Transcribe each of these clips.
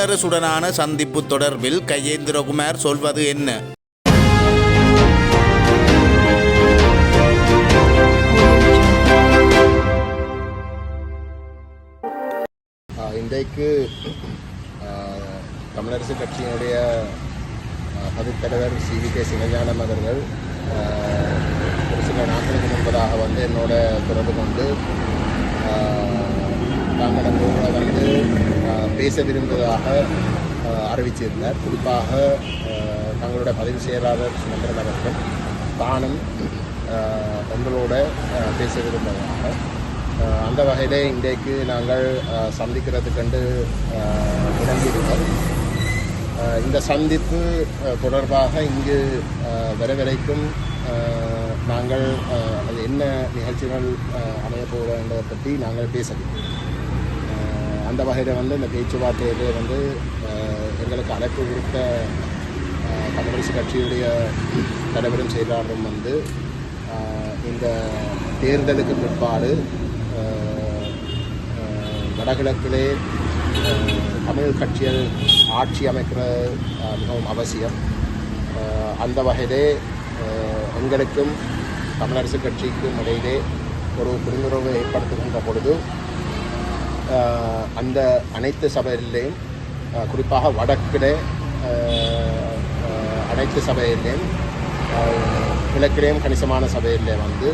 தமிழரசுடனான சந்திப்பு தொடர்பில் கையேந்திரகுமார் சொல்வது என்ன? இன்றைக்கு தமிழரசு கட்சியினுடைய ஆஹ், பதித்தலைவர் சி. வி. கே. சிவஞானம் அவர்கள் ஒரு சில நாட்களுக்கு முன்பதாக வந்து என்னோட தொடர்பு கொண்டு தாங்கள் உங்களை வந்து பேச விரும்புவதாக ஆஹ், அறிவிச்சிருந்தார். குறிப்பாக தங்களோட பதிவு செயலாளர் சுமந்திரன் அவர்கள் தானும் ஆஹ், எங்களோட பேச விரும்புவதாக. அந்த வகையில் இன்றைக்கு நாங்கள் சந்திக்கிறது கண்டு அஹ், இந்த சந்திப்பு தொடர்பாக இங்கு வரவரைக்கும் நாங்கள் அது என்ன நிகழ்ச்சிகள் அஹ், என்பதை பற்றி நாங்கள் பேசவில்லை. அந்த வகையில் வந்து இந்த பேச்சுவார்த்தையிலே வந்து எங்களுக்கு அழைப்பு விடுத்த கம்யூனிஸ்ட் கட்சியுடைய தலைவரும் செயலாளரும் வந்து இந்த தேர்தலுக்கு பிற்பாடு வடகிழக்கிலே தமிழ் கட்சிகள் ஆட்சி அமைக்கிற மிகவும் அவசியம். அந்த வகையிலே எங்களுக்கும் தமிழரசு கட்சிக்கும் இடையிலே ஒரு புரிந்துணர்வு ஏற்படுத்துகின்ற பொழுது அந்த அனைத்து சபையிலேயும் குறிப்பாக வடக்கிலே அனைத்து சபையிலேயும் கிழக்கிலேயும் கணிசமான சபையிலே வந்து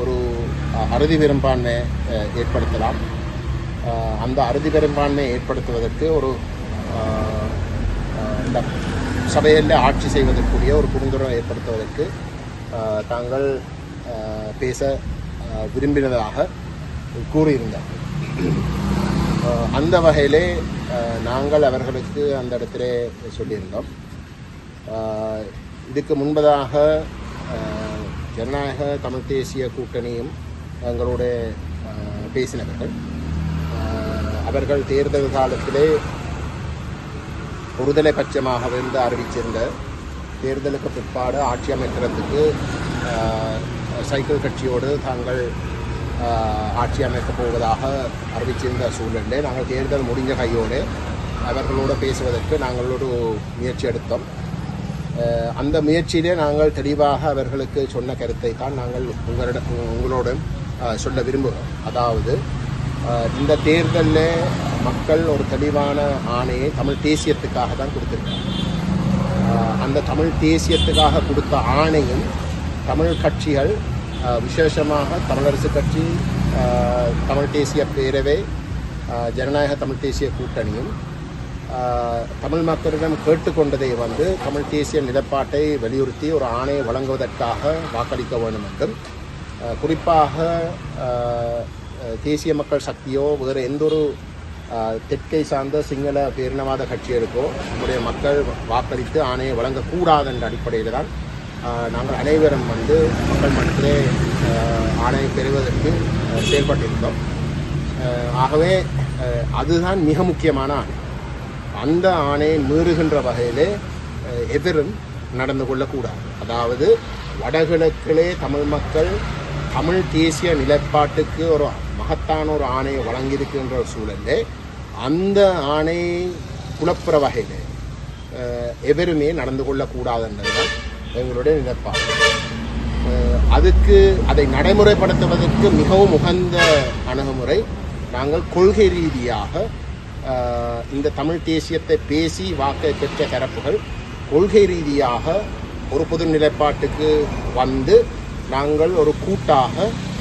ஒரு அறுதி பெரும்பான்மை ஏற்படுத்தலாம். அந்த அறுதி பெரும்பான்மை ஏற்படுத்துவதற்கு ஒரு இந்த சபையில் ஆட்சி செய்வதற்குரிய ஒரு புரிந்துணர்வை ஏற்படுத்துவதற்கு தாங்கள் பேச விரும்பினதாக கூறியிருந்தார். அந்த வகையிலே நாங்கள் அவர்களுக்கு அந்த இடத்திலே சொல்லியிருந்தோம். இதுக்கு முன்பதாக ஜனநாயக தமிழ் தேசிய கூட்டணியும் எங்களோட பேசினவர்கள். அவர்கள் தேர்தல் காலத்திலே ஒருதலை பட்சமாக வந்து அறிவிச்சிருந்த தேர்தலுக்கு பிற்பாடு ஆட்சி அமைக்கிறதுக்கு சைக்கிள் கட்சியோடு தாங்கள் ஆட்சி அமைக்கப் போவதாக அறிவிச்சிருந்த சூழலில் நாங்கள் தேர்தல் முடிஞ்ச கையோடு அவர்களோடு பேசுவதற்கு நாங்கள் ஒரு முயற்சி எடுத்தோம். அந்த முயற்சியிலே நாங்கள் தெளிவாக அவர்களுக்கு சொன்ன கருத்தை தான் நாங்கள் உங்களிடம் உங்களோட சொல்ல விரும்புகிறோம். அதாவது இந்த தேர்தலில் மக்கள் ஒரு தெளிவான ஆணையை தமிழ் தேசியத்துக்காக தான் கொடுத்துருக்காங்க. அந்த தமிழ் தேசியத்துக்காக கொடுத்த ஆணையும் தமிழ் கட்சிகள் விசேஷமாக தமிழரசு கட்சி தமிழ் தேசிய பேரவை ஜனநாயக தமிழ் தேசிய கூட்டணியும் தமிழ் மக்களிடம் கேட்டுக்கொண்டதை வந்து தமிழ் தேசிய நிலப்பாட்டை வலியுறுத்தி ஒரு ஆணையை வழங்குவதற்காக வாக்களிக்க வேண்டும் என்றும் குறிப்பாக தேசிய மக்கள் சக்தியோ வேறு எந்த ஒரு தெற்கை சார்ந்த சிங்கள பேரினவாத கட்சிகளுக்கோ நம்முடைய மக்கள் வாக்களித்து ஆணையை வழங்கக்கூடாது என்ற அடிப்படையில் தான் நாங்கள் அனைவரும் வந்து மக்கள் மன்றத்திலே ஆணையம் ஆணையை பெறுவதற்கு செயல்பட்டிருந்தோம். ஆகவே அதுதான் மிக முக்கியமான ஆணை. அந்த ஆணையை மீறுகின்ற வகையிலே எதிரும் நடந்து கொள்ளக்கூடாது. அதாவது வடகிழக்கிலே தமிழ் மக்கள் தமிழ் தேசிய நிலைப்பாட்டுக்கு ஒரு மகத்தான ஒரு ஆணையை வழங்கியிருக்கின்ற ஒரு சூழலில் அந்த ஆணையை குழப்புற வகையில் எவருமே நடந்து கொள்ளக்கூடாது என்பதுதான் எங்களுடைய நிலைப்பாடு அதுக்கு அதை நடைமுறைப்படுத்துவதற்கு மிகவும் உகந்த அணுகுமுறை நாங்கள் கொள்கை ரீதியாக இந்த தமிழ் தேசியத்தை பேசி வாக்கை பெற்ற தரப்புகள் கொள்கை ரீதியாக ஒரு பொது நிலைப்பாட்டுக்கு வந்து நாங்கள் ஒரு கூட்டாக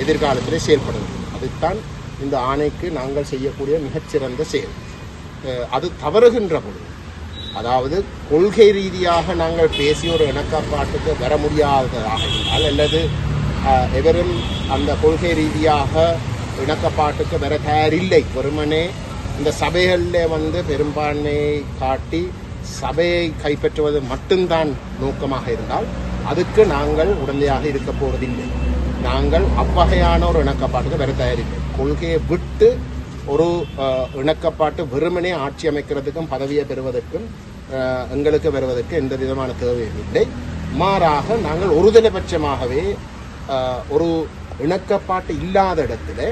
எதிர்காலத்தில் செயல்படுவோம். அதுதான் இந்த ஆணைக்கு நாங்கள் செய்யக்கூடிய மிகச்சிறந்த செயல். அது தவறுகின்ற பொழுது அதாவது கொள்கை ரீதியாக நாங்கள் பேசி ஒரு இணக்கப்பாட்டுக்கு வர முடியாததாக இருந்தால் அல்லது எவரும் அந்த கொள்கை ரீதியாக இணக்கப்பாட்டுக்கு வர தயாரில்லை. வெறுமனே இந்த சபைகளில் வந்து பெரும்பான்மையை காட்டி சபையை கைப்பற்றுவது மட்டும்தான் நோக்கமாக இருந்தால் அதுக்கு நாங்கள் உடந்தையாக இருக்க போவதில்லை. நாங்கள் அவ்வகையான ஒரு இணக்கப்பாட்டுக்கு வர தயாரில்லை. கொள்கையை விட்டு ஒரு இணக்கப்பாட்டு வெறுமனே ஆட்சி அமைக்கிறதுக்கும் பதவியை பெறுவதற்கும் எங்களுக்கு வருவதற்கு எந்த விதமான தேவையும் இல்லை. மாறாக நாங்கள் ஒருதலைபட்சமாகவே தினபட்சமாகவே ஒரு இணக்கப்பாட்டு இல்லாத இடத்துல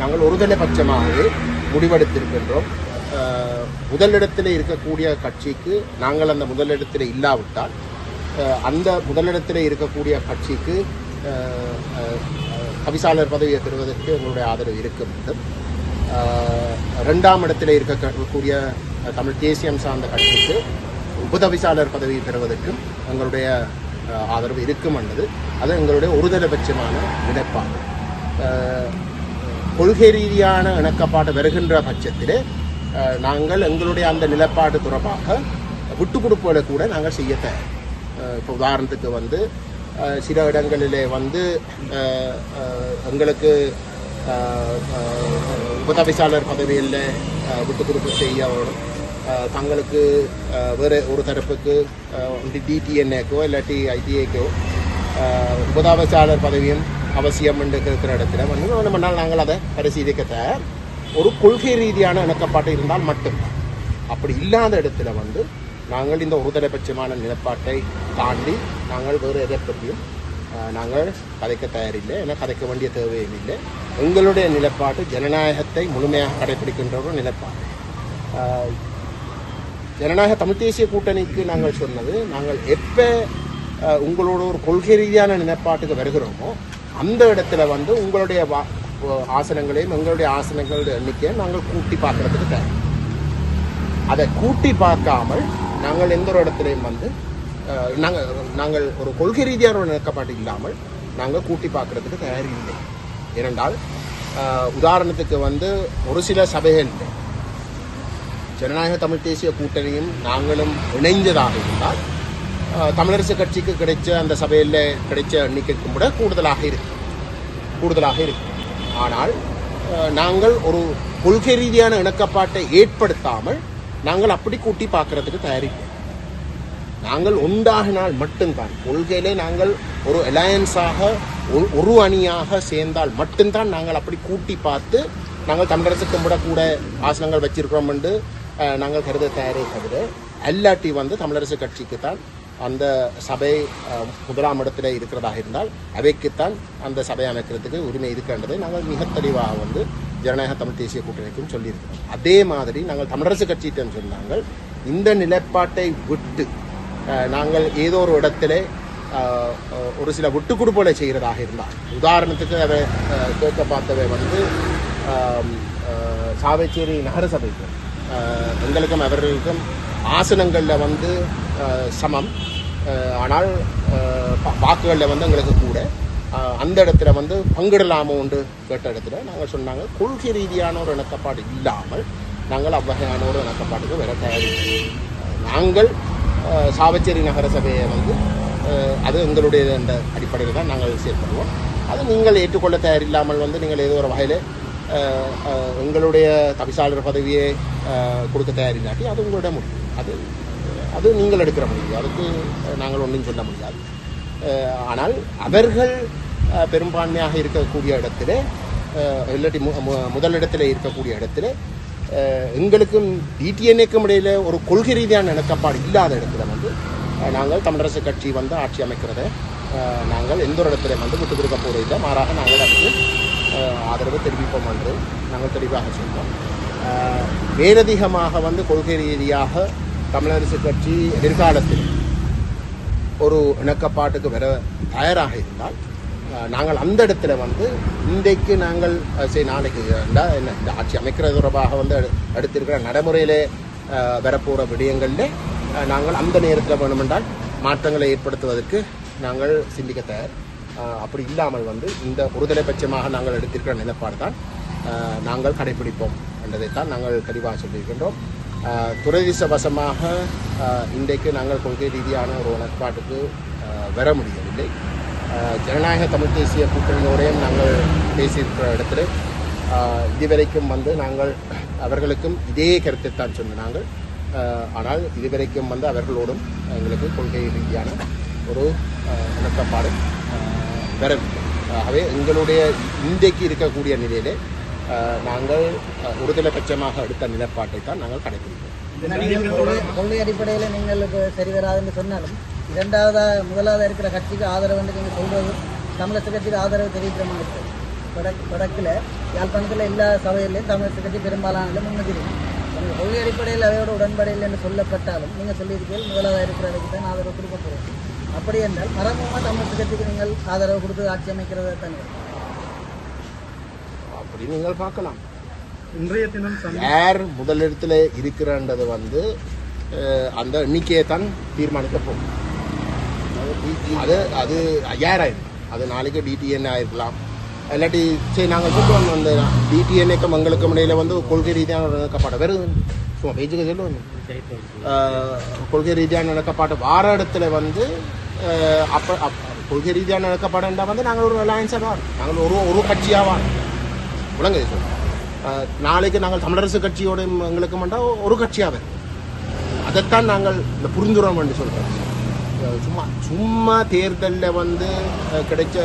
நாங்கள் ஒருதலைபட்சமாகவே முடிவெடுத்திருக்கின்றோம். முதலிடத்தில் இருக்கக்கூடிய கட்சிக்கு நாங்கள் அந்த முதலிடத்தில் இல்லாவிட்டால் அந்த முதலிடத்தில் இருக்கக்கூடிய கட்சிக்கு கவிசாளர் தவிசாளர் பதவியை பெறுவதற்கு எங்களுடைய ஆதரவு இருக்க வேண்டும். ரெண்டாம் இரண்டாம் இடத்தில் இருக்கக்கூடிய தமிழ் தேசியம் சார்ந்த கட்சிக்கு உபதவிசாளர் பதவி பெறுவதற்கும் எங்களுடைய ஆதரவு இருக்கும் என்றது அது எங்களுடைய ஒருதலைபட்சமான நிலைப்பாடு. கொள்கை ரீதியான இணக்கப்பாடு வருகின்ற பட்சத்திலே நாங்கள் எங்களுடைய அந்த நிலப்பாடு தொடர்பாக விட்டு கொடுப்புகளை கூட நாங்கள் செய்ய தயார். இப்போ உதாரணத்துக்கு வந்து சில இடங்களிலே வந்து எங்களுக்கு உதவிசாளர் பதவியில் விட்டு கொடுப்பு செய்ய தங்களுக்கு வேறு ஒரு தரப்புக்கு டிடிஎன்ஏக்கோ இல்லாட்டி ஐடிஏக்கோ உபதவிசாளர் பதவியும் அவசியம் என்று கேட்கிற இடத்துல வந்து வேணுமென்றால் நாங்கள் அதை பரிசீலிக்க தயார் ஒரு கொள்கை ரீதியான இணக்கப்பாட்டு இருந்தால் மட்டும்தான் அப்படி இல்லாத இடத்துல வந்து நாங்கள் இந்த ஒருதலைபட்சமான நிலப்பாட்டை தாண்டி நாங்கள் வேறு எதை பற்றியும் நாங்கள் கதைக்க தயாரில்லை. ஏன்னா கதைக்க வேண்டிய தேவையும் இல்லை. எங்களுடைய நிலைப்பாடு ஜனநாயகத்தை முழுமையாக கடைபிடிக்கின்ற ஒரு நிலைப்பாடு. ஜனநாயக தமிழ் தேசிய கூட்டணிக்கு நாங்கள் சொன்னது நாங்கள் எப்போ உங்களோட ஒரு கொள்கை ரீதியான நிலைப்பாட்டுக்கு வருகிறோமோ அந்த இடத்துல வந்து உங்களுடைய வா- ஆசனங்களையும் எங்களுடைய ஆசனங்களுடைய எண்ணிக்கையை நாங்கள் கூட்டி பார்க்கறதுக்கு தேவை அதை கூட்டி பார்க்காமல் நாங்கள் எந்த ஒரு இடத்துலையும் வந்து நாங்கள் நாங்கள் ஒரு கொள்கை ரீதியான ஒரு நிலைப்பாடு இல்லாமல் நாங்கள் கூட்டி பார்க்கறதுக்கு தயார் இல்லை ஏனென்றால் உதாரணத்துக்கு வந்து ஒரு சில சபைகளில் ஜனநாயக தமிழ் தேசிய கூட்டணியும் நாங்களும் இணைந்ததாக இருந்தால் தமிழரசு கட்சிக்கு கிடைச்ச அந்த சபையில் கிடைச்ச எண்ணிக்கைக்கும் கூட கூடுதலாக இருக்கு. கூடுதலாக இருக்கு. ஆனால் நாங்கள் ஒரு கொள்கை ரீதியான இணக்கப்பாட்டை ஏற்படுத்தாமல் நாங்கள் அப்படி கூட்டி பார்க்கறதுக்கு தயாரிப்போம் நாங்கள் உண்டாகினால் மட்டும்தான். கொள்கையிலே நாங்கள் ஒரு அலையன்ஸாக ஒரு ஒரு அணியாக சேர்ந்தால் மட்டும்தான் நாங்கள் அப்படி கூட்டி பார்த்து நாங்கள் தமிழரசு கும்பிடக்கூட கூட ஆசனங்கள் வச்சிருக்கிறோம் என்று நாங்கள் கருத தயாரே தவிர அல்லாட்டி வந்து தமிழரசு கட்சிக்கு தான் அந்த சபை முதலாம் இடத்துல இருக்கிறதாக இருந்தால் அவைக்குத்தான் அந்த சபை அமைக்கிறதுக்கு உரிமை இருக்கின்றதை நாங்கள் மிக தெளிவாக வந்து ஜனநாயக தமிழ் தேசிய கூட்டணிக்கும் சொல்லியிருக்கிறோம். அதே மாதிரி நாங்கள் தமிழரசு கட்சியிடம் சொன்னாங்க இந்த நிலைப்பாட்டை விட்டு நாங்கள் ஏதோ ஒரு இடத்துல ஒரு சில விட்டு கொடுப்பலை செய்கிறதாக இருந்தால் உதாரணத்துக்கு அதை கேட்க பார்த்தவை வந்து சாவேச்சேரி சாவச்சேரி நகரசபைக்கு. எங்களுக்கும் அவர்களுக்கும் ஆசனங்களில் வந்து சமம். ஆனால் வாக்குகளில் வந்து எங்களுக்கு கூட. அந்த இடத்துல வந்து பங்கிடலாமோ உண்டு கேட்ட இடத்துல நாங்கள் சொன்னாங்க கொள்கை ரீதியான ஒரு இணக்கப்பாடு இல்லாமல் நாங்கள் அவ்வகையான ஒரு இணக்கப்பாட்டுக்கு வர தயாரிக்கிறோம். நாங்கள் சாவச்சேரி நகர சபையை வந்து அது எங்களுடைய அந்த அடிப்படையில் தான் நாங்கள் செயற்படுவோம். அது நீங்கள் ஏற்றுக்கொள்ள தயாரில்லாமல் வந்து நீங்கள் ஏதோ ஒரு வகையில் உங்களுடைய எங்களுடைய தவிசாளர் பதவியை கொடுக்க தயாரில்லாட்டி அது உங்களோட முடியும் அது அது நீங்கள் எடுக்கிற முடியும் அதுக்கு நாங்கள் ஒன்றும் சொல்ல முடியாது. ஆனால் அவர்கள் பெரும்பான்மையாக இருக்கக்கூடிய இடத்துல இல்லாட்டி மு- மு- முதலிடத்தில் இருக்கக்கூடிய இடத்துல எங்களுக்கும் டிடிஎன்ஏக்கும் இடையில ஒரு கொள்கை ரீதியான இணக்கப்பாடு இல்லாத இடத்துல வந்து நாங்கள் தமிழரசு கட்சி வந்து ஆட்சி அமைக்கிறத நாங்கள் எந்த ஒரு இடத்துல வந்து விட்டு கொடுக்க போவதில்லை. மாறாக நாங்கள் அதுக்கு ஆதரவு தெரிவிப்போம் என்று நாங்கள் தெளிவாக சொன்னோம் மேலதிகமாக வந்து கொள்கை ரீதியாக தமிழரசு கட்சி எதிர்காலத்தில் ஒரு இணக்கப்பாட்டுக்கு வர தயாராக இருந்தால் நாங்கள் அந்த இடத்துல வந்து இன்றைக்கு நாங்கள் சரி நாளைக்கு என்ன இந்த ஆட்சி அமைக்கிறது தொடர்பாக வந்து எடுத்திருக்கிற நடைமுறையிலே வரப்போகிற விடயங்களில் நாங்கள் அந்த நேரத்தில் வேணுமென்றால் மாற்றங்களை ஏற்படுத்துவதற்கு நாங்கள் சிந்திக்க தயார். அப்படி இல்லாமல் வந்து இந்த ஒருதலை பட்சமாக நாங்கள் எடுத்திருக்கிற நிலைப்பாடு தான் நாங்கள் கடைபிடிப்போம் என்றதைத்தான் நாங்கள் தெளிவாக சொல்லியிருக்கின்றோம். துரதிசவசமாக இன்றைக்கு நாங்கள் கொள்கை ரீதியான ஒரு உணர்பாட்டுக்கு வர முடியவில்லை. ஜனநாயக தமிழ் தேசிய கூட்டணியோடையும் நாங்கள் பேசியிருக்கிற இடத்துல இதுவரைக்கும் வந்து நாங்கள் அவர்களுக்கும் இதே கருத்தை தான் சொன்ன நாங்கள். ஆனால் இதுவரைக்கும் வந்து அவர்களோடும் எங்களுக்கு கொள்கை ரீதியான ஒரு இணக்கப்பாடு வரவில்லை. ஆகவே எங்களுடைய இன்றைக்கு இருக்கக்கூடிய நிலையிலே நாங்கள் அஹ், ஒருதலைபட்சமாக எடுத்த நிலைப்பாட்டை தான் நாங்கள் கடைபிடிப்போம் கொள்கை- அடிப்படையில் நீங்கள் சரி வராதுன்னு சொன்னாலும் இரண்டாவதா முதலாவதா இருக்கிற கட்சிக்கு ஆதரவு வந்து நீங்கள் சொல்றது தமிழரசு கட்சிக்கு ஆதரவு தெரிவிக்கிற மாதிரி இருக்கு வடக்கு வடக்கில் யாழ்ப்பாணத்தில் எல்லா சபையிலையும் தமிழரசு கட்சி பெரும்பாலான முன்னுக்கு இருக்கு நீங்கள் கொள்கை அடிப்படையில் அவையோட உடன்படையில் என்று சொல்லப்பட்டாலும் நீங்கள் சொல்லியிருக்கீர்கள் முதலாவது இருக்கிறதுக்கு தான் ஆதரவு கொடுக்க போகிறோம் அப்படி என்றால் மரபமாக தமிழ் கட்சிக்கு நீங்கள் ஆதரவு கொடுத்து ஆட்சி அமைக்கிறதா தானே? அப்படி நீங்கள் பார்க்கலாம். இன்றைய தினம் யார் முதலிடத்தில் இருக்கிறன்றது வந்து அந்த எண்ணிக்கையை தான் தீர்மானிக்க போகும். அது அது ஐயாயிரம். அது நாளைக்கு டிடிஎன் ஆயிருக்கலாம். இல்லாட்டி சரி நாங்கள் சொல்லுவோம் அந்த டிடிஎன்ஏக்கும் எங்களுக்கும் இடையில வந்து கொள்கை ரீதியான ஒரு வெறும் சும்மா பேஜுக்கு சொல்லுவோம் கொள்கை ரீதியான இணக்கப்பாடு வார இடத்துல வந்து அப்போ அப்- கொள்கை ரீதியான இணக்கப்பாடுன்றா வந்து நாங்கள் ஒரு அலையன்ஸாக வாரோம். நாங்கள் ஒரு ஒரு கட்சியாக வாரோம் விளங்குது நாளைக்கு நாங்கள் தமிழரசு கட்சியோட எங்களுக்கு மட்டும் ஒரு கட்சியாக அதைத்தான் நாங்கள் இந்த புரிந்துறோம் என்று சொல்கிறோம் சும்மா சும்மா தேர்தலில் வந்து கிடைச்ச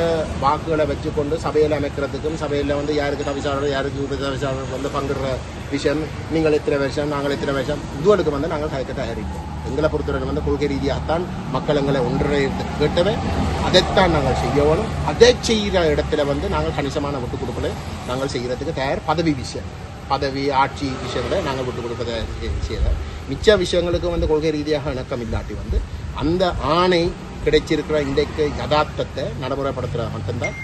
வாக்குகளை வச்சுக்கொண்டு சபையில் அமைக்கிறதுக்கும் சபையில் வந்து யாருக்கு தவிசாளர் யாருக்கு தவிசாளர் வந்து பங்குற விஷயம் நீங்கள் இத்தனை வருஷம் நாங்கள் இத்தனை வருஷம் இதுவளுக்கு வந்து நாங்கள் கலைக்க தயாரிப்போம். எங்களை பொறுத்தவரை வந்து கொள்கை ரீதியாகத்தான் மக்கள் எங்களை ஒன்றை கேட்டவே. அதைத்தான் நாங்கள் செய்யணும். அதை செய்கிற இடத்துல வந்து நாங்கள் கணிசமான விட்டு கொடுக்கல. நாங்கள் செய்கிறதுக்கு தயார் பதவி விஷயம். பதவி ஆட்சி விஷயங்களை நாங்கள் விட்டு கொடுப்பதை செய்யல. மிச்ச விஷயங்களுக்கு வந்து கொள்கை ரீதியாக இணக்கம் இல்லாட்டி வந்து அந்த ஆணை கிடைச்சிருக்கிற இன்றைக்கு யதார்த்தத்தை நடைமுறைப்படுத்துகிற மட்டும்தான்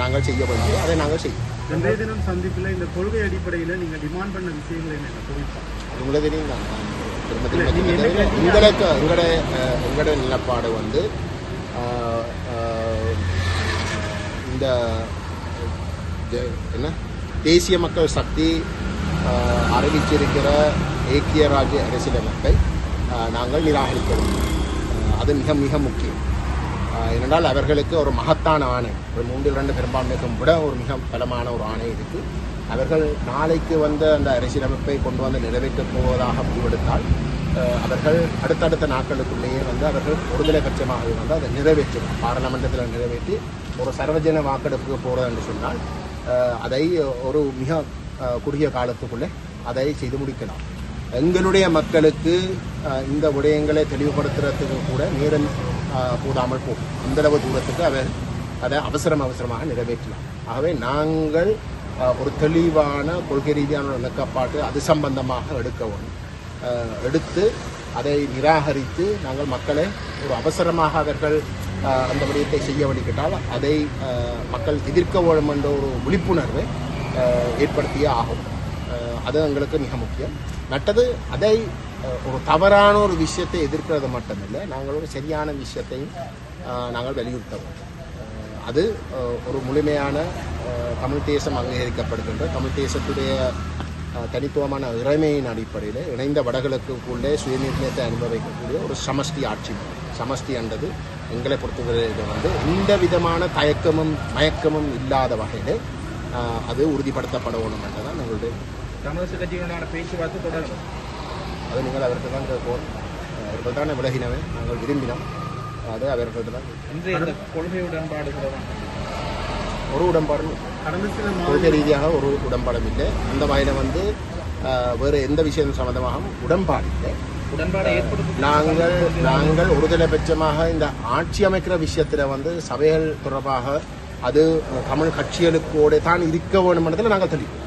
நாங்கள் செய்ய வேண்டியது அதை நாங்கள் செய்வோம். இன்றைய தினம் சந்திப்பில் இந்த கொள்கை அடிப்படையில் நீங்க டிமாண்ட் பண்ண விஷயங்கள் என்ன குறிப்பா அது உங்களுக்கு தெரியும் தான். உங்களுக்கு எங்களோட அஹ், எங்களோட நிலப்பாடு வந்து இந்த என்ன? தேசிய மக்கள் சக்தி அறிவிச்சிருக்கிற ஏக்கிய ராஜ்ய அரசியலமைப்பை நாங்கள் நிராகரிக்க வேண்டும். அஹ், அது மிக மிக முக்கியம். ஏனென்றால் அவர்களுக்கு ஒரு மகத்தான ஆணை. ஒரு மூன்றில் இரண்டு பெரும்பான்மைக்கும் விட ஒரு மிக பலமான ஒரு ஆணை இருக்குது அவர்கள் நாளைக்கு வந்து அந்த அரசியலமைப்பை கொண்டு வந்து நிறைவேற்றப் போவதாக முடிவெடுத்தால் அவர்கள் அடுத்தடுத்த நாட்களுக்குள்ளேயே வந்து அவர்கள் ஒருதலை பட்சமாக வந்து அதை நிறைவேற்றுவார் பாராளுமன்றத்தில் நிறைவேற்றி ஒரு சர்வஜன வாக்கெடுப்புக்கு போகிறது என்று சொன்னால் அதை ஒரு மிக குறுகிய காலத்துக்குள்ளே அதை செய்து முடிக்கலாம். எங்களுடைய மக்களுக்கு இந்த விடயங்களை தெளிவுபடுத்துறதுக்கு கூட நேரம் கூடாமல் போகும். அந்தளவு தூரத்துக்கு அவர் அதை அவசரம் அவசரமாக நிறைவேற்றலாம். ஆகவே நாங்கள் ஒரு தெளிவான கொள்கை ரீதியான ஒரு அது சம்பந்தமாக எடுக்க வேண்டும். எடுத்து அதை நிராகரித்து நாங்கள் மக்களை ஒரு அவசரமாக அவர்கள் அந்த விடயத்தை செய்ய வழிகிட்டால் அதை மக்கள் எதிர்க்க வேண்டும் என்ற ஒரு விழிப்புணர்வை ஏற்படுத்தியே ஆகும். அது எங்களுக்கு மிக முக்கியம். மற்றது அதை ஒரு தவறான ஒரு விஷயத்தை எதிர்க்கிறது மட்டுமில்லை நாங்கள் ஒரு சரியான விஷயத்தையும் நாங்கள் வலியுறுத்த வேண்டும் அது ஒரு முழுமையான தமிழ் தேசம் அங்கீகரிக்கப்படுகின்ற தமிழ் தேசத்துடைய தனித்துவமான இறைமையின் அடிப்படையில் இணைந்த வடகிழக்குக்குள்ளே சுயநிர்ணயத்தை அனுபவிக்கக்கூடிய ஒரு சமஷ்டி ஆட்சி சமஷ்டி என்றது எங்களை பொறுத்தவரையில் வந்து எந்த விதமான தயக்கமும் மயக்கமும் இல்லாத வகையில் அது உறுதிப்படுத்தப்படணும் என்றதான் எங்களுடைய தமிழரசு கட்சிகளுடனான பேச்சுவார்த்தை தொடரும். அது நீங்கள் அவருக்கு தான் கேட்போம் அவர்கள் தான் விலகினவை. நாங்கள் விரும்பினோம். அது அவர்கள்ட்ட தான். இன்றைய இந்த கொள்கை உடன்பாடுகளுடன் ஒரு உடன்பாடும் கடந்த சில கொள்கை ரீதியாக ஒரு உடன்பாடும் இல்லை. அந்த வகையில் வந்து வேறு எந்த விஷயம் சம்பந்தமாகவும் உடன்பாடு இல்லை. உடன்பாடு நாங்கள் நாங்கள் ஒருதலை பட்சமாக இந்த ஆட்சி அமைக்கிற விஷயத்தில் வந்து சபைகள் தொடர்பாக அது தமிழ் கட்சிகளுக்கோட தான் இருக்க வேணும்ன்றதில் நாங்கள் தெளிவோம்.